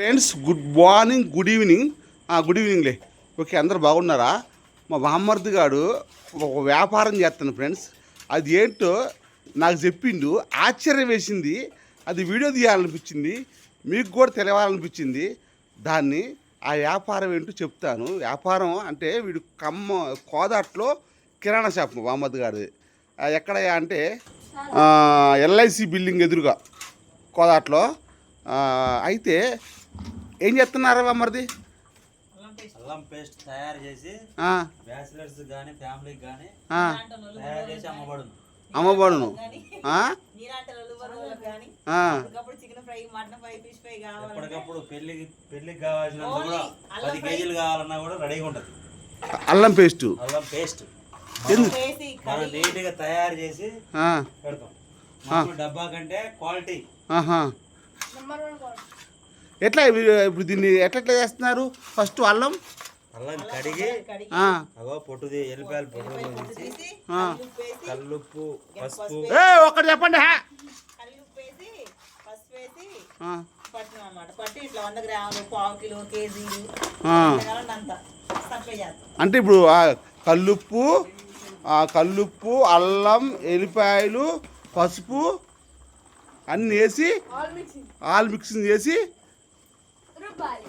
Friends good morning good evening good ఈవినింగ్లే okay అందరు బాగున్నారా? మా బామ్మర్ది గారు ఒక వ్యాపారం చేస్తాను ఫ్రెండ్స్ అది ఏంటో నాకు చెప్పిండు ఆశ్చర్యం వేసింది. అది వీడియో తీయాలనిపించింది మీకు కూడా తెలియాలనిపించింది దాన్ని ఆ వ్యాపారం ఏంటో చెప్తాను. వ్యాపారం అంటే వీడు కమ్మ కోదాట్లో కిరాణా షాప్ మహమ్మద్ గారిది. ఎక్కడ అంటే ఎల్ఐసి బిల్డింగ్ ఎదురుగా కోదాట్లో. అయితే ఏం చేస్తున్నారు బామ్మర్ది అల్లం పేస్ట్ తయారు చేసి ఆ, బ్యాచిలర్స్ కానీ ఫ్యామిలీకి కానీ ఆ, తయారు చేసి అమ్మబడును. అమ్మబడును. ఎప్పటికప్పుడు పెళ్ళికి పెళ్ళికి కావాల్సినంత కూడా అల్లం పది కేజీలు కావాలన్నా కూడా రెడీగా ఉంటుంది. అల్లం పేస్టు. అల్లం పేస్ట్. మనం నీట్గా తయారు చేసి ఆ, పెడతాం. డబ్బా కంటే క్వాలిటీ. ఆహా. ఎట్లా ఇప్పుడు దీన్ని ఎట్లా చేస్తున్నారు? ఫస్ట్ అల్లం. అల్లం కడిగి అగో ఎల్లిపాయలు పొట్టు ఆ. కల్లుప్పు పసుపు. ఏ ఒక్కటి చెప్పండి హా. కల్లుప్పు వేసి పసుపు వేసి ఆ, పట్టినాం అన్నమాట పట్టి ఇట్లా వంద గ్రాములు పావు కిలో కేజీలు ఆ. ఎంతకాలం అంత సప్లై చేస్తాం. అంటే ఇప్పుడు ఆ కల్లుప్పు ఆ కల్లుప్పు అల్లం ఎల్లిపాయలు పసుపు అన్నీ వేసి ఆల్ మిక్సింగ్ చేసి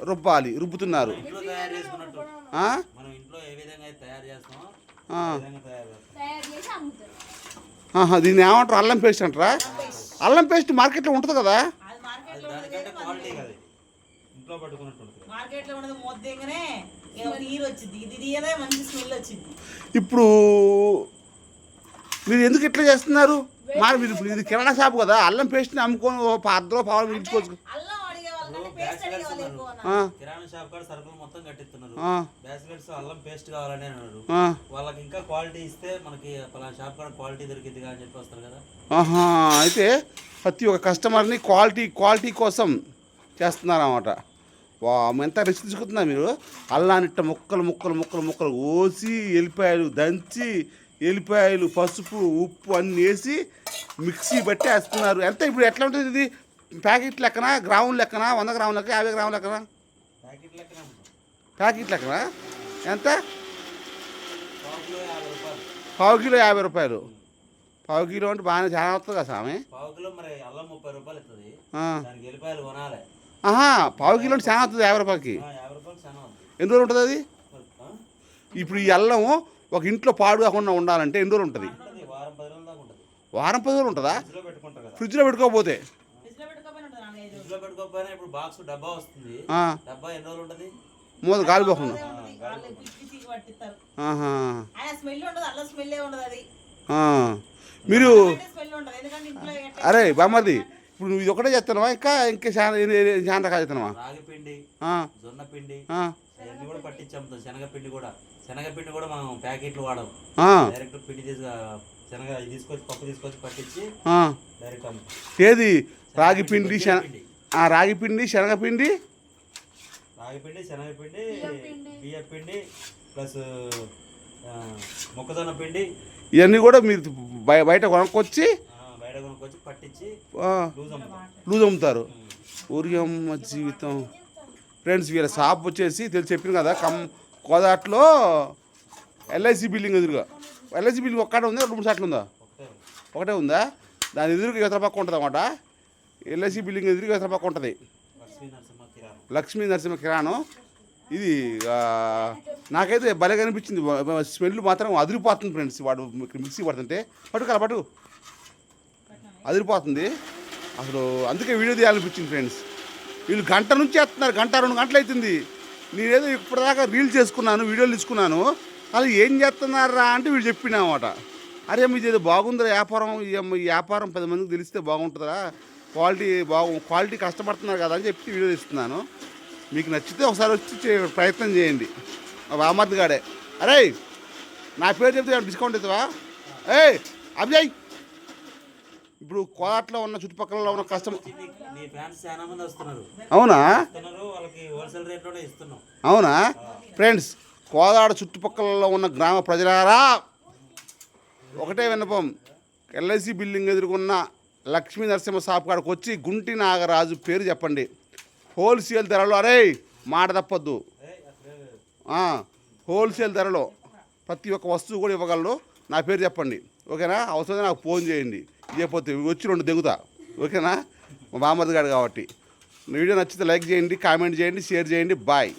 రుబ్బాలి రుబ్బుతున్నారు. ఇంట్లో తయారు చేసుకున్నట్టు. ఆ? మనం ఇంట్లో ఏ విధంగా అయితే తయారు చేస్తామో ఆ. ఆ విధంగా తయారు చేస్తాం. ఆహా, దీన్ని ఏమంటారు? అల్లం పేస్ట్ అంటారా? అల్లం పేస్ట్. మార్కెట్లో ఉంటుంది కదా? అది అది మార్కెట్లో దానికంటే క్వాలిటీ కదా ఇంట్లో పట్టుకున్నట్టు ఉంటుంది. మార్కెట్లో ఉన్నది మొద్దంగానే నీరు వచ్చింది. ఇది తీయదే మంచి స్మెల్ వచ్చింది. ఇప్పుడు మీరు ఎందుకు ఇట్లా చేస్తున్నారు? మరి మీరు ఇది కిరాణా షాప్ కదా. అల్లం పేస్ట్ని అమ్ముకొని అర్ధలో పావులు ఇచ్చుకోవచ్చు కిరాణా షాప్ కాడ సరుకులు మొత్తం కట్టిస్తున్నారు. అల్లం పేస్ట్ కావాలని అన్నారు. వాళ్ళకి ఇంకా క్వాలిటీ ఇస్తే మనకి పలానా షాప్ కాడ క్వాలిటీ దొరికింది అని చెప్పి వస్తారు కదా. ఆహా అయితే ప్రతి ఒక్క కస్టమర్ని క్వాలిటీ క్వాలిటీ కోసం చేస్తున్నారు అన్నమాట వా ఎంత రిస్క్ తీసుకుంటున్నా మీరు? అల్లానిట్ట ముక్కలు ముక్కలు ముక్కలు ముక్కలు కోసి ఎల్లిపాయలు దంచి ఎల్లిపాయలు పసుపు ఉప్పు అన్నీ వేసి మిక్సీ బట్టి వేస్తున్నారు. ఎంత ఇప్పుడు ఎట్లా ఉంటుంది ఇది? ప్యాకెట్ లెక్కన? గ్రాముల లెక్కన? వంద గ్రాముల లెక్క యాభై గ్రాముల లెక్కన? ప్యాకెట్ లెక్కన ఎంత? పావు కిలో యాభై రూపాయలు. పావు కిలో అంటే బాగానే చాలా వస్తుంది కదా స్వామి? ఆహా పావు కిలో అంటే చాలా వస్తుంది యాభై రూపాయలకి. ఎన్ని రోజులు ఉంటుంది అది? ఇప్పుడు ఈ అల్లం ఒక ఇంట్లో పాడు కాకుండా ఉండాలంటే ఎన్ని రోజులు ఉంటుంది? వారం పది రోజుల ఉంటుంది. ఫ్రిడ్జ్లో పెట్టుకోకపోతే. పెట్టుకోకపోయినా ఇప్పుడు బాక్స్ డబ్బా వస్తుంది. డబ్బా ఎన్ని రోజులు ఉంటుంది? మూత గాలి పోకుండా. అదే ఉంటుంది. వాళ్ళు పిచ్చి పిచ్చికి పట్టిస్తారు. ఆహా. ఆయన స్మెల్ ఉండదు అల్లం స్మెల్లే ఉండదు అది. ఆ. మీరు స్మెల్ ఉండదు ఎందుకంటే ఇంట్లో ఎట్ట- అరే బామ్మది ఇప్పుడు నువ్వు ఇది ఒకటే చేస్తున్నావా? ఇంకా ఇంకా చాలా రకాలు చేస్తున్నావా? రాగి పిండి ఆ, జొన్న పిండి ఆ, అవన్నీ కూడా పట్టించి శనగపిండి కూడా. శనగపిండి కూడా మనం ప్యాకెట్లు వాడం. ఆ, డైరెక్ట్ పిండి తీసు శనగ ఇది తీసుకొచ్చి పప్పు తీసుకొచ్చి పట్టించి ఆ. డైరెక్ట్ ఏది? రాగి పిండి శన పిండి. ఆ, రాగి పిండి శనగపిండి రాగి పిండి శనగపిండి బియ్య పిండి. ప్లస్ మొక్కజొన్న పిండి. ఇవన్నీ కూడా మీరు బయ- బయట కొనుక్కొచ్చి ఆ, బయట కొనుక్కొచ్చి పట్టించి లూజ్ అమ్ముతాం లూజ్ అమ్ముతారు ఊరియమ్మ జీవితం. ఫ్రెండ్స్ వీళ్ళ షాప్ వచ్చేసి తెలిసి చెప్పిన కదా కమ్ కోదాట్లో ఎల్ఐసి బిల్డింగ్ ఎదురుగా. ఎల్ఐసి బిల్డింగ్ ఒక్కటే ఉందా రెండు మూడు సార్లు ఉందా? ఒకటే ఉందా? దాని ఎదురుగా ఇవతల పక్క ఉంటుంది అన్నమాట ఎల్ఐసి బిల్డింగ్ ఎదురుగా సభకు ఉంటుంది లక్ష్మీ నరసింహ కిరాణం. ఇది నాకైతే భలే కనిపించింది. స్మెల్ మాత్రం అదిరిపోతుంది ఫ్రెండ్స్. వాడు మిక్సీ పడుతుంటే. పట్టుకల పట్టు. అదిరిపోతుంది. అసలు అందుకే వీడియో తీయాలనిపించింది ఫ్రెండ్స్. వీళ్ళు గంట నుంచి వేస్తున్నారు గంట రెండు గంటలు అవుతుంది నేనేదో ఇప్పటిదాకా రీల్ చేసుకున్నాను వీడియోలు తీసుకున్నాను. అలా ఏం చేస్తున్నారా అంటే వీళ్ళు చెప్పినామాట అరే మీది ఏదో బాగుందిరా వ్యాపారం. ఈ ఈ వ్యాపారం పది మందికి తెలిస్తే బాగుంటుందా క్వాలిటీ బాగు క్వాలిటీ కష్టపడుతున్నారు కదా అని చెప్పి వీడియో ఇస్తున్నాను మీకు నచ్చితే ఒకసారి వచ్చి ప్రయత్నం చేయండి. మా బామర్ది గాడే. అరే నా పేరు చెప్తే డిస్కౌంట్ ఇస్తావా? ఏయ్ అభిజయ్! ఇప్పుడు కోలాట్లో ఉన్న చుట్టుపక్కల ఉన్న కస్టమర్ అవునా? అవునా? ఫ్రెండ్స్ కోదాడ చుట్టుపక్కల ఉన్న గ్రామ ప్రజలారా? ఒకటే విన్నపం. ఎల్ఐసి బిల్డింగ్ ఎదుర్కొన్న లక్ష్మీ నరసింహ షాప్ కాడికి వచ్చి గుంటి నాగరాజు పేరు చెప్పండి. హోల్సేల్ ధరలో అరే మాట తప్పద్దు. హోల్సేల్ ధరలో ప్రతి ఒక్క వస్తువు కూడా ఇవ్వగలరు నా పేరు చెప్పండి. ఓకేనా? అవసరం నాకు ఫోన్ చేయండి. ఇవ్వకపోతే వచ్చి రెండు దిగుతా ఓకేనా? మా బామ్మది గారు కాబట్టి. వీడియో నచ్చితే లైక్ చేయండి కామెంట్ చేయండి షేర్ చేయండి. బాయ్.